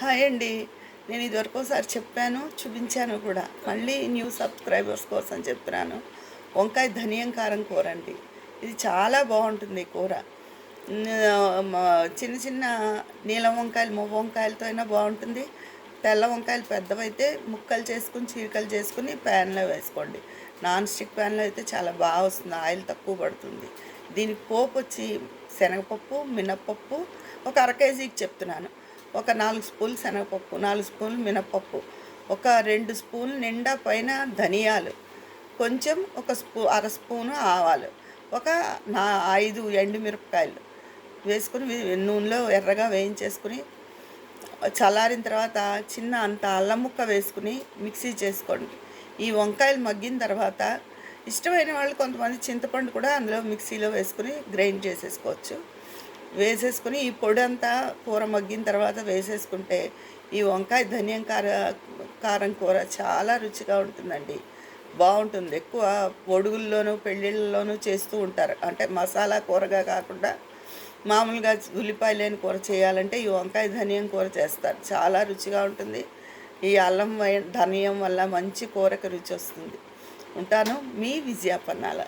Hi అండి. నేను ఇదివరకు ఒకసారి చెప్పాను చూపించాను కూడా. మళ్ళీ న్యూ సబ్స్క్రైబర్స్ కోసం చెప్తున్నాను. వంకాయ ధనియం కారం కూర అండి. ఇది చాలా బాగుంటుంది కూర. చిన్న చిన్న నీలం వంకాయలు మొవ్వ వంకాయలతో అయినా బాగుంటుంది. తెల్ల వంకాయలు పెద్దవైతే ముక్కలు చేసుకుని చీరికలు చేసుకుని ప్యాన్లో వేసుకోండి. నాన్ స్టిక్ ప్యాన్లో అయితే చాలా బాగా వస్తుంది. ఆయిల్ తక్కువ పడుతుంది. దీనికి పోపు వచ్చి శనగపప్పు మినప్పప్పు ఒక అర కేజీకి చెప్తున్నాను. ఒక నాలుగు స్పూన్లు శనగపప్పు నాలుగు స్పూన్లు మినపప్పు ఒక రెండు స్పూన్లు నిండా పైన ధనియాలు కొంచెం ఒక స్పూ అర స్పూను ఆవాలు ఒక నా ఐదు ఎండుమిరపకాయలు వేసుకుని నూనెలో ఎర్రగా వేయించేసుకుని చల్లారిన తర్వాత చిన్న అంత అల్లం ముక్క వేసుకుని మిక్సీ చేసుకోండి. ఈ వంకాయలు మగ్గిన తర్వాత ఇష్టమైన వాళ్ళు కొంతమంది చింతపండు కూడా అందులో మిక్సీలో వేసుకుని గ్రైండ్ చేసేసుకోవచ్చు. వేసేసుకుని ఈ పొడి అంతా కూర మగ్గిన తర్వాత వేసేసుకుంటే ఈ వంకాయ ధనియం కార కారం కూర చాలా రుచిగా ఉంటుందండి. బాగుంటుంది. ఎక్కువ పొడుగుల్లోనూ పెళ్ళిళ్ళలోనూ చేస్తూ ఉంటారు. అంటే మసాలా కూరగా కాకుండా మామూలుగా ఉల్లిపాయ లేని కూర చేయాలంటే ఈ వంకాయ ధనియం కూర చేస్తారు. చాలా రుచిగా ఉంటుంది. ఈ అల్లం ధనియం వల్ల మంచి కూరకు రుచి వస్తుంది. ఉంటాను. మీ విజయాపన్నాల.